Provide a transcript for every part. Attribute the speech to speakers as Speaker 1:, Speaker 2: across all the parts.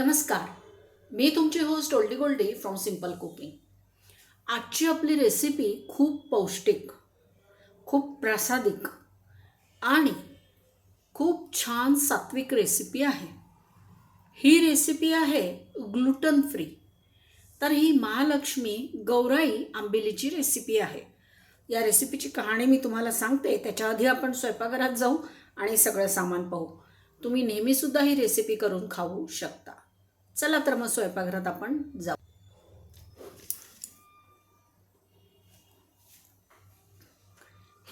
Speaker 1: नमस्कार. मी तुमची host oldie goldie from simple cooking आजची आपली रेसिपी खूप पौष्टिक खूप प्रासादिक आणि खूप छान सात्विक रेसिपी आहे. ही रेसिपी आहे ग्लुटन फ्री तर ही महालक्ष्मी गौराई आंबिलीची रेसिपी आहे. या रेसिपीची कहाणी मी तुम्हाला सांगते. त्याच्या आधी आपण स्वयंपाकघरात जाऊ आणि सगळं सामान पाहू. तुम्ही नेहमीसुद्धा ही रेसिपी करून खाऊ शकता. चला तर मग स्वयंपाकघरात आपण जाऊ.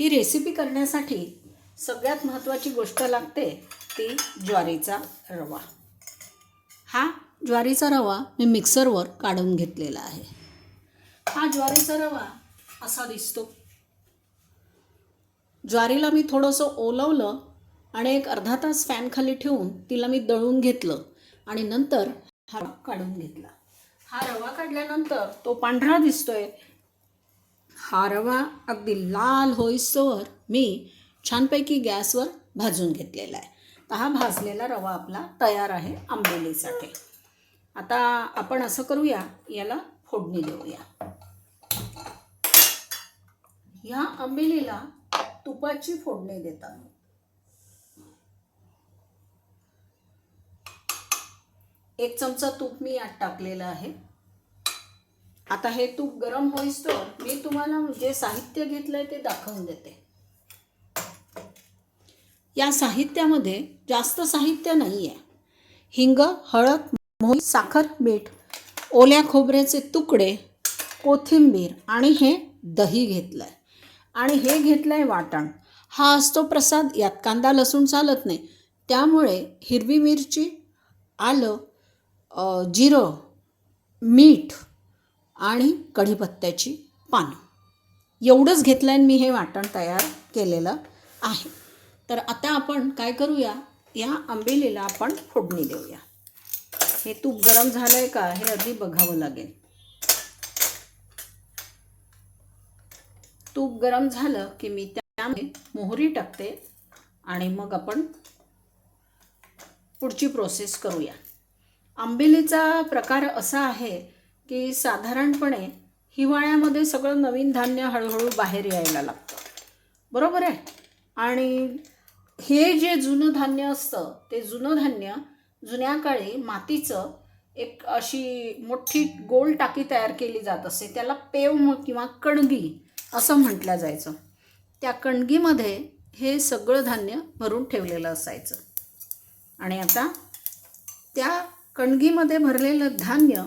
Speaker 1: ही रेसिपी करण्यासाठी सगळ्यात महत्त्वाची गोष्ट लागते ती ज्वारीचा रवा. हा ज्वारीचा रवा मी मिक्सरवर काढून घेतलेला आहे. हा ज्वारीचा रवा असा दिसतो. ज्वारीला मी थोडंसं ओलवलं आणि एक अर्धा तास फॅनखाली ठेवून तिला मी दळून घेतलं आणि नंतर हा काढून घेतला. हा रवा काढल्यानंतर तो पांढरा दिसतोय. हा रवा अगदी लाल होईस्तोवर मी छानपैकी गॅसवर भाजून घेतलेला आहे. तर हा भाजलेला रवा आपला तयार आहे आंबोलीसाठी. आता आपण असं करूया याला फोडणी देऊया. ह्या आंबेलीला तुपाची फोडणी देतात. एक चमचा तूप मी यात टाकलेलं आहे. आता हे तूप गरम होईस्तोवर मी तुम्हाला जे साहित्य घेतलंय ते दाखवून देते. या साहित्यामध्ये जास्त साहित्य नाही आहे हिंग हळद मोही साखर मीठ ओल्या खोबऱ्याचे तुकडे कोथिंबीर आणि हे दही घेतलं आहे आणि हे घेतलं आहे वाटण. हा असतो प्रसाद यात कांदा लसूण चालत नाही. त्यामुळे हिरवी मिरची आलं जिरं मीठ आणि कढीपत्त्याची पानं. एवढंच घेतलं आहे मी हे वाटण तयार केलेलं आहे. तर आता आपण काय करूया? या आंबेलीला आपण फोडणी देऊया. हे तूप गरम झालं आहे का? हे आधी बघावं लागेल. तूप गरम झालं की मी त्यामध्ये मोहरी टाकते आणि मग आपण पुढची प्रोसेस करूया. आंबिलीचा प्रकार असा आहे की साधारणपणे हिवाळ्यामध्ये सगळं नवीन धान्य हळूहळू बाहेर यायला लागतं. बरोबर आहे? आणि हे जे जुनं धान्य असतं ते जुनं धान्य जुन्या काळी मातीचं एक अशी मोठी गोल टाकी तयार केली जात असे त्याला पेव किंवा कणगी असं म्हटलं जायचं. त्या कणगीमध्ये हे सगळं धान्य भरून ठेवलेलं असायचं. आणि आता त्या कणगीमध्ये भरलेलं धान्य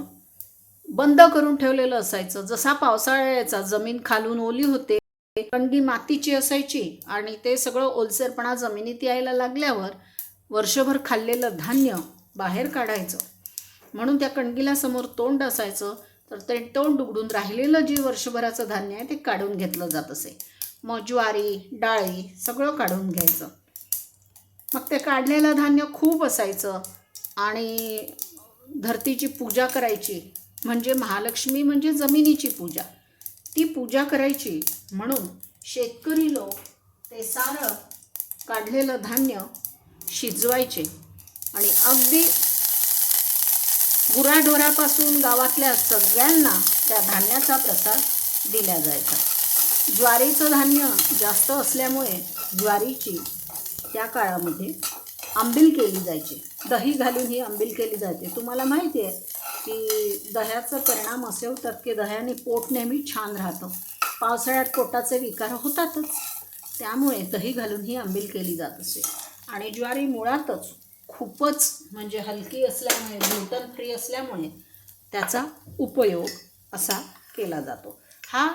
Speaker 1: बंद करून ठेवलेलं असायचं. जसा पावसाळा यायचा जमीन खालून ओली होते. कणगी मातीची असायची आणि ते सगळं ओलसरपणा जमिनीत यायला लागल्यावर वर्षभर खाल्लेलं धान्य बाहेर काढायचं. म्हणून त्या कणगीला समोर तोंड असायचं. तर ते तोंड उघडून राहिलेलं जे वर्षभराचं धान्य आहे ते काढून घेतलं जात असे. मग ज्वारी डाळी सगळं काढून घ्यायचं. मग ते काढलेलं धान्य खूप असायचं. आणि धरतीची पूजा करायची म्हणजे महालक्ष्मी म्हणजे जमिनीची पूजा. ती पूजा करायची म्हणून शेतकरी लोक ते सारं काढलेलं धान्य शिजवायचे. आणि अगदी गुराढोरापासून गावातल्या सगळ्यांना त्या धान्याचा प्रसाद दिला जायचा. ज्वारीचं धान्य जास्त असल्यामुळे ज्वारीची त्या काळामध्ये आंबील केली जायची. दही घालून ही आंबील केली जाते तुम्हाला माहिती आहे की दह्याचा परिणाम असे होतात की दह्याने पोट नेहमी छान राहतं. पावसाळ्यात पोटाचे विकार होतातच. त्यामुळे दही घालून ही आंबील केली जात असे. आणि ज्वारी मुळातच खूपच म्हणजे हलकी असल्यामुळे ग्लुटन फ्री असल्यामुळे त्याचा उपयोग असा केला जातो. हा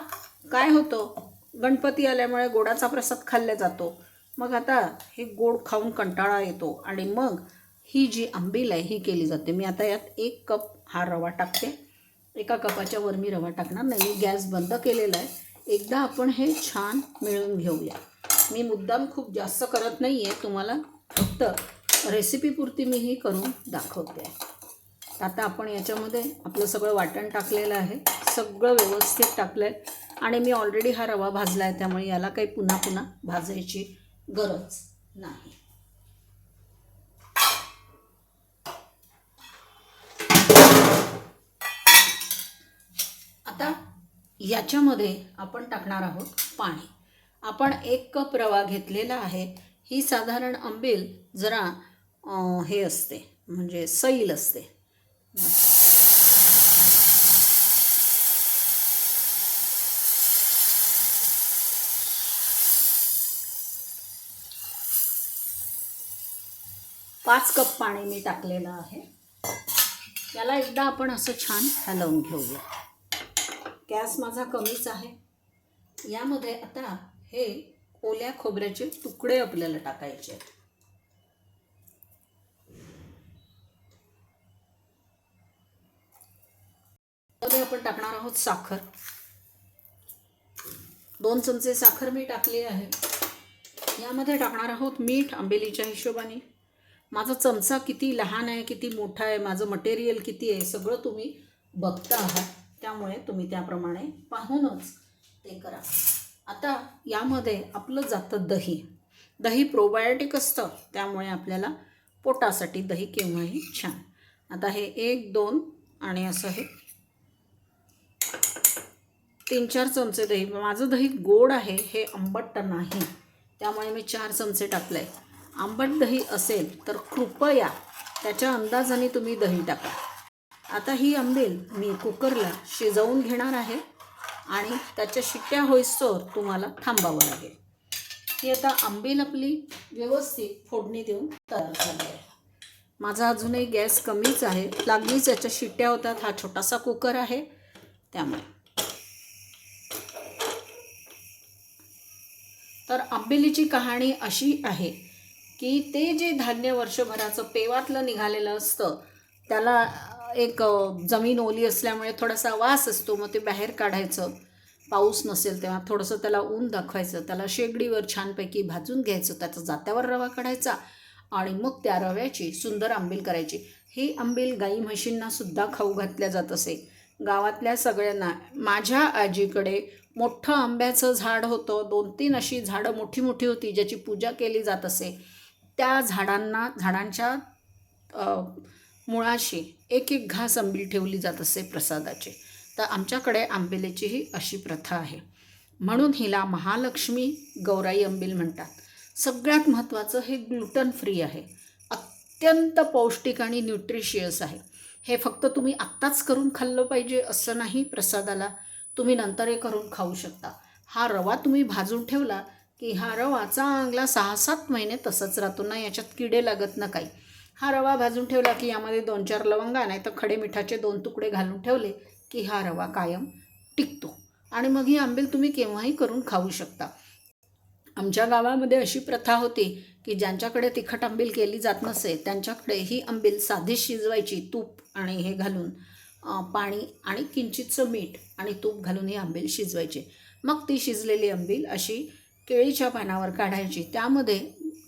Speaker 1: काय होतो? गणपती आल्यामुळे गोडाचा प्रसाद खाल्ला जातो. मग आता हे गोड खाऊन कंटाळा येतो आणि मग ही जी आंबील आहे ही केली जाते मी आता यात एक कप हा रवा टाकते. एका कपाच्या वर मी रवा टाकणार नाही मी गॅस बंद केलेला आहे. एकदा आपण हे छान मिळून घेऊया. मी मुद्दाम खूप जास्त करत नाही आहे तुम्हाला फक्त रेसिपीपुरती मी ही करून दाखवते. आहे आता आपण याच्यामध्ये आपलं सगळं वाटण टाकलेलं आहे सगळं व्यवस्थित टाकलं आहे आणि मी ऑलरेडी हा रवा भाजला आहे त्यामुळे याला काही पुन्हा पुन्हा भाजायची गरज नाही. आता याच्यामध्ये आपण टाकणार आहोत पाणी. आपण एक कप रवा घेतलेला आहे. ही साधारण आंबील जरा हे असते म्हणजे सैल असते. पाच कप पाणी मी टाकलेलं आहे. याला एकदा आपण असं छान हलवून घेऊया. गॅस माझा कमीच आहे. यामध्ये आता हे ओल्या खोबऱ्याचे तुकडे आपल्याला टाकायचे आहेत. आपण टाकणार आहोत साखर. दोन चमचे साखर मी टाकली आहे. यामध्ये टाकणार आहोत मीठ आंबेलीच्या हिशोबाने. माझा चमचा किती लहान आहे किती मोठा आहे माझं मटेरियल किती आहे सगळं तुम्ही बघता आहात. त्यामुळे तुम्ही त्याप्रमाणे पाहूनच ते करा. आता यामध्ये आपलं जातं दही. दही प्रोबायोटिक असतं त्यामुळे आपल्याला पोटासाठी दही केव्हाही छान. आता हे एक दोन आणि असं हे तीन चार चमचे दही. माझं दही गोड आहे हे आंबट नाही. त्यामुळे मी चार चमचे टाकले आंबट दही असेल तर कृपया त्याच्या अंदाजाने तुम्ही दही टाका. आता ही आंबील मी कुकरला शिजवून घेणार आहे आणि त्याच्या शिट्ट्या होईस्तोवर तुम्हाला थांबावं लागेल. ही आता आंबील आपली व्यवस्थित फोडणी देऊन तयार झाली आहे. माझा अजूनही गॅस कमीच आहे. लागलीच याच्या शिट्ट्या होतात. हा छोटासा कुकर आहे. त्यामुळे. तर आंबेलीची कहाणी अशी आहे. की ते जे धान्य वर्षभराचं पेवातलं निघालेलं असतं त्याला एक जमीन ओली असल्यामुळे थोडासा वास असतो मग ते बाहेर काढायचं. पाऊस नसेल तेव्हा थोडंसं त्याला ऊन दाखवायचं त्याला शेगडीवर छानपैकी भाजून घ्यायचं त्याचा जात्यावर रवा काढायचा आणि मग त्या रव्याची सुंदर आंबील करायची. ही आंबील गाई म्हशींना सुद्धा खाऊ घातल्या जात असे. गावातल्या सगळ्यांना माझ्या आजीकडे मोठं आंब्याचं झाड होतं दोन तीन अशी झाडं मोठी मोठी होती ज्याची पूजा केली जात असे. त्या झाडांना झाडांच्या मुळाशी एक एक घास आंबील ठेवली जात असे प्रसादाचे. तर आमच्याकडे आंबिलेचीही अशी प्रथा आहे. म्हणून हिला महालक्ष्मी गौराई आंबील म्हणतात. सगळ्यात महत्त्वाचं हे ग्लुटन फ्री आहे. अत्यंत पौष्टिक आणि न्यूट्रिशियस आहे. हे फक्त तुम्ही आत्ताच करून खाल्लं पाहिजे असं नाही प्रसादाला. तुम्ही नंतर हे करून खाऊ शकता. हा रवा तुम्ही भाजून ठेवला की हा रवा चांगला सहा सात महिने तसंच राहतो ना याच्यात किडे लागत ना काही. हा रवा भाजून ठेवला की यामध्ये दोन चार लवंगा नाही तर खडे मिठाचे दोन तुकडे घालून ठेवले की हा रवा कायम टिकतो. आणि मग ही आंबील तुम्ही केव्हाही करून खाऊ शकता. आमच्या गावामध्ये अशी प्रथा होती की ज्यांच्याकडे तिखट आंबील केली जात नसे त्यांच्याकडे ही आंबील साधी शिजवायची तूप आणि हे घालून पाणी आणि किंचितचं मीठ आणि तूप घालून ही आंबील शिजवायची. मग ती शिजलेली आंबील अशी केळीच्या पानावर काढायची. त्यामध्ये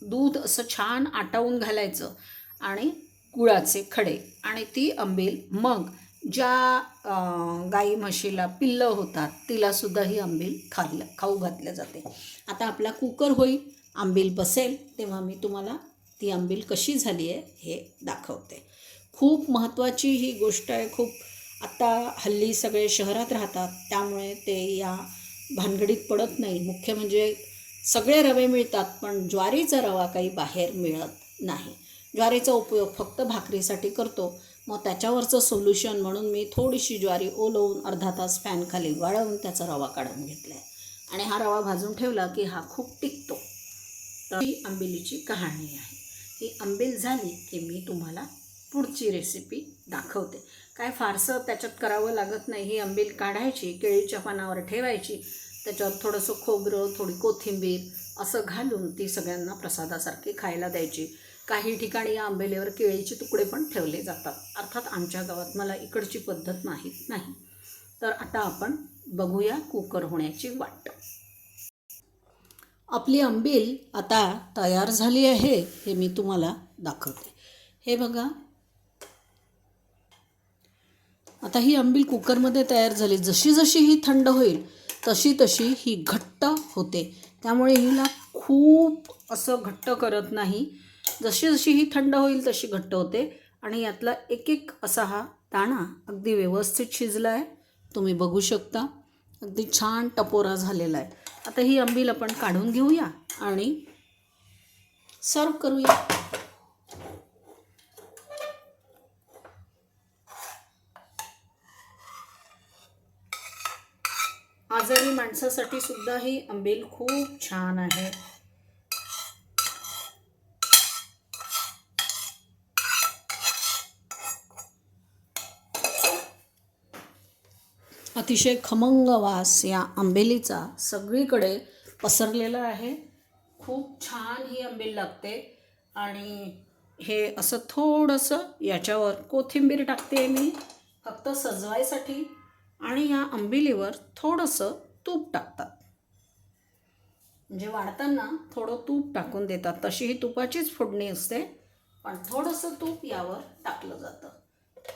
Speaker 1: दूध असं छान आटवून घालायचं आणि गुळाचे खडे आणि ती आंबील मग ज्या गाई म्हशीला पिल्लं होतात तिलासुद्धा ही आंबील खाल्लं खाऊ घातल्या जाते. आता आपला कुकर होईल आंबील बसेल तेव्हा मी तुम्हाला ती आंबील कशी झाली आहे हे दाखवते. खूप महत्त्वाची ही गोष्ट आहे खूप आत्ता हल्ली सगळे शहरात राहतात त्यामुळे ते या भानगडीत पडत नाही. मुख्य म्हणजे सगळे रवे मिळतात पण ज्वारीचा रवा काही बाहेर मिळत नाही. ज्वारीचा उपयोग फक्त भाकरीसाठी करतो. मग त्याच्यावरचं सोल्युशन म्हणून मी थोडीशी ज्वारी ओलवून अर्धा तास फॅनखाली वाळवून त्याचा रवा काढून घेतला आहे आणि हा रवा भाजून ठेवला की हा खूप टिकतो. तर ही आंबिलीची कहाणी आहे. ही आंबील झाली की मी तुम्हाला पुढची रेसिपी दाखवते. काय फारसं त्याच्यात करावं लागत नाही ही आंबील काढायची केळीच्या पानावर ठेवायची त्याच्यात थोडंसं खोबरं थोडी कोथिंबीर असं घालून ती सगळ्यांना प्रसादासारखी खायला द्यायची. काही ठिकाणी या केळीचे तुकडे पण ठेवले जातात. अर्थात आमच्या गावात मला इकडची पद्धत माहीत नाही. तर आता आपण बघूया कुकर होण्याची वाट. आपली आंबील आता तयार झाली आहे हे मी तुम्हाला दाखवते. हे बघा. आता ही आंबील कुकरमध्ये तयार झाली. जशी जशी ही थंड होईल तशी तशी ही घट्ट होते. त्यामुळे हिला खूप असं घट्ट करत नाही. जशी जशी ही थंड होईल तशी घट्ट होते. आणि यातला एक एक असा हा दाणा अगदी व्यवस्थित शिजला आहे तुम्ही बघू शकता. अगदी छान टपोरा झालेला आहे आता ही आंबील आपण काढून घेऊया आणि सर्व करूया. आजारी माणसासाठी सुद्धा ही आंबील खूप छान आहे. अतिशय खमंग वास या आंबेलीचा सगळीकडे पसरलेला आहे. खूप छान ही आंबेल लागते आणि हे असं थोडंसं याच्यावर कोथिंबीर टाकते मी. फक्त सजवायसाठी आणि या आंबिलीवर थोडंसं तूप टाकतात. म्हणजे वाढताना थोडं तूप टाकून देतात. तशी ही तुपाचीच फोडणी असते पण थोडंसं तूप यावर टाकलं जातं.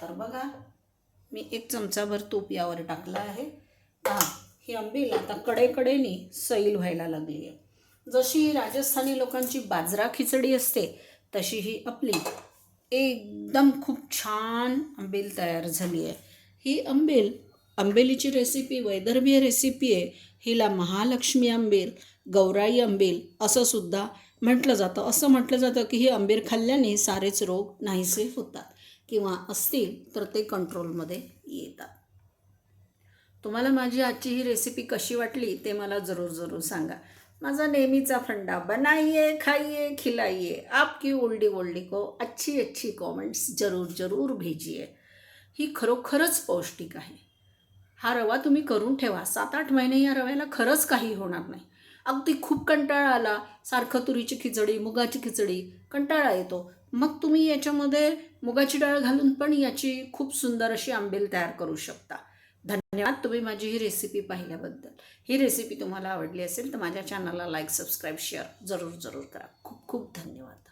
Speaker 1: तर बघा मी एक चमचाभर तूप यावर टाकलं आहे. हा ही आंबील आता कडेकडेनी सैल व्हायला लागली आहे. जशी राजस्थानी लोकांची बाजरा खिचडी असते तशी ही आपली एकदम खूप छान आंबील तयार झाली आहे. ही आंबील आंबेलीची रेसिपी वैदर्भीय रेसिपी आहे हिला महालक्ष्मी आंबेल गौराई आंबील असं सुद्धा म्हटलं जातं. असं म्हटलं जातं की ही आंबीर खाल्ल्याने सारेच रोग नाहीसे होतात किंवा असतील तर ते कंट्रोलमध्ये येतात. तुम्हाला माझी आजची ही रेसिपी कशी वाटली ते मला जरूर जरूर सांगा. माझा नेहमीचा फंडा बनाइए खाइए खिलाइए. आपकी ओल्डी ओल्डी को अच्छी अच्छी कॉमेंट्स जरूर जरूर भेजिए. ही खरोखरच पौष्टिक आहे. हा रवा तुम्ही करून ठेवा. सात आठ महिने या रव्याला खरंच काही होणार नाही. अगदी खूप कंटाळा आला. सारखं तुरीची खिचडी मुगाची खिचडी कंटाळा येतो. मग तुम्ही याच्यामध्ये मुगाची डाळ घालून पण याची खूप सुंदर अशी आंबेल तयार करू शकता. धन्यवाद. तुम्ही माझी ही रेसिपी पाहिल्याबद्दल. ही रेसिपी तुम्हाला आवडली असेल तर माझ्या चॅनलला लाईक सबस्क्राईब शेअर जरूर जरूर करा. खूप खूप धन्यवाद.